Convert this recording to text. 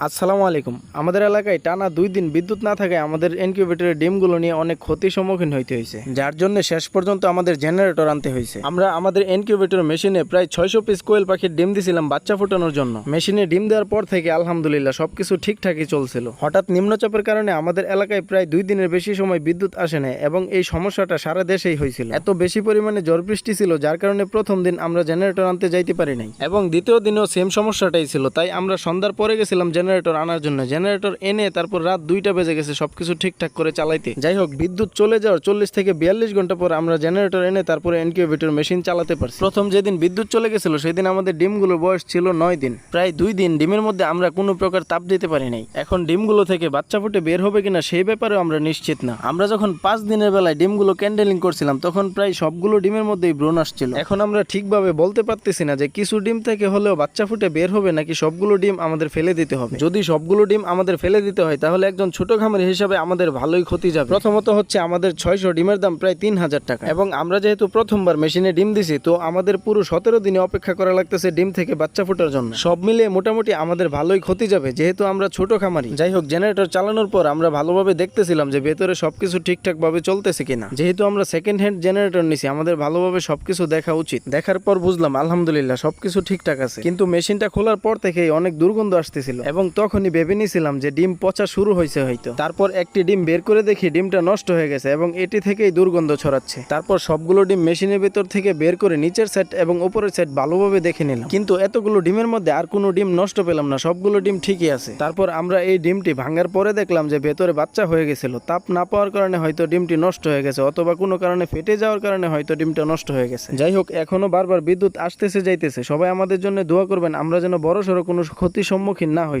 আসসালামু আলাইকুম। আমাদের এলাকায় টানা দুই দিন বিদ্যুৎ না থাকায় আমাদের ইনকিউবেটরের ডিমগুলো নিয়ে অনেক ক্ষতির সম্মুখীন হইতে হয়েছে যার জন্য শেষ পর্যন্ত আমাদের জেনারেটর আনতে হয়েছে আমরা আমাদের ইনকিউবেটর মেশিনে প্রায় ছয়শো পিস কোয়েল পাখির ডিম দিছিলাম বাচ্চা ফোটানোর জন্য। মেশিনে ডিম দেওয়ার পর থেকে আলহামদুলিল্লাহ সবকিছু ঠিকঠাকই চলছিল। হঠাৎ নিম্নচাপের কারণে আমাদের এলাকায় প্রায় দুই দিনের বেশি সময় বিদ্যুৎ আসে না এবং এই সমস্যাটা সারা দেশেই হয়েছিল এত বেশি পরিমাণে ঝড় বৃষ্টি ছিল, যার কারণে প্রথম দিন আমরা জেনারেটর আনতে যাইতে পারি নাই। এবং দ্বিতীয় দিনেও সেম সমস্যাটাই ছিল, তাই আমরা সন্ধ্যার পরে গেছিলাম জেনারেটর আনার জন্য। জেনারেটর এনে তারপর রাত দুইটা বেজে গেছে, সবকিছু ঠিকঠাক করে চালাইতে। যাই হোক বিদ্যুৎ চলে যাওয়ার চল্লিশ থেকে বিয়াল্লিশ ঘণ্টা পর আমরা জেনারেটর এনে তারপরে ইনকিউবেটর মেশিন চালাতে পারছি। প্রথম যেদিন বিদ্যুৎ চলে গেছিল, সেদিন আমাদের ডিমগুলোর বয়স ছিল নয় দিন। প্রায় দুই দিন ডিমের মধ্যে আমরা কোনো প্রকার তাপ দিতে পারি নাই। এখন ডিমগুলো থেকে বাচ্চা ফুটে বের হবে কিনা সেই ব্যাপারেও আমরা নিশ্চিত না। আমরা যখন পাঁচ দিনের বেলায় ডিমগুলো ক্যান্ডেলিং করছিলাম, তখন প্রায় সবগুলো ডিমের মধ্যেই ব্রণ আসছিল। এখন আমরা ঠিকভাবে বলতে পারতেছি না যে কিছু ডিম থেকে হলেও বাচ্চা ফুটে বের হবে নাকি সবগুলো ডিম আমাদের ফেলে দিতে হবে। যদি সবগুলো ডিম আমাদের ফেলে দিতে হয় তাহলে একজন ছোট খামারি হিসাবে আমাদের ভালোই ক্ষতি যাবে। প্রথমত হচ্ছে আমাদের ছয়শো ডিমের দাম প্রায় তিন হাজার টাকা। এবং আমরা যেহেতু প্রথমবার মেশিনে ডিম দিছি তো আমাদের পুরো সতেরো দিনে অপেক্ষা করা লাগতেছে ডিম থেকে বাচ্চা ফোটার জন্য। সব মিলিয়ে মোটামুটি আমাদের ভালোই ক্ষতি যাবে যেহেতু আমরা ছোট খামারি। যাই হোক জেনারেটর চালানোর পর আমরা ভালোভাবে দেখতেছিলাম যে ভেতরে সবকিছু ঠিকঠাক ভাবে চলতেছে কিনা। যেহেতু আমরা সেকেন্ড হ্যান্ড জেনারেটর নিছি আমাদের ভালোভাবে সবকিছু দেখা উচিত। দেখার পর বুঝলাম আলহামদুলিল্লাহ সবকিছু ঠিকঠাক আছে। কিন্তু মেশিনটা খোলার পর থেকেই অনেক দুর্গন্ধ আসতেছিল। এবং তখনই ভেবে নিয়েছিলাম যে ডিম পচা শুরু হয়েছে হয়তো। তারপর একটি ডিম বের করে দেখি ডিমটা নষ্ট হয়ে গেছে এবং এটি থেকেই দুর্গন্ধ ছড়াচ্ছে। তারপর সবগুলো ডিম মেশিনের ভেতর থেকে বের করে নিচের সেট এবং উপরের সেট ভালোভাবে দেখে নিলাম। কিন্তু এতগুলো ডিমের মধ্যে আর কোনো ডিম নষ্ট পেলাম না, সবগুলো ডিম ঠিকই আছে। তারপর আমরা এই ডিমটি ভাঙার পরে দেখলাম যে ভেতরে বাচ্চা হয়ে গেছিল। তাপ না পাওয়ার কারণে হয়তো ডিমটি নষ্ট হয়ে গেছে অথবা কোনো কারণে ফেটে যাওয়ার কারণে হয়তো ডিমটা নষ্ট হয়ে গেছে। যাই হোক, এখনও বারবার বিদ্যুৎ আসতেছে যাইতেছে। সবাই আমাদের জন্য দোয়া করবেন, আমরা যেন বড় সড়ো কোনো ক্ষতির সম্মুখীন না হই।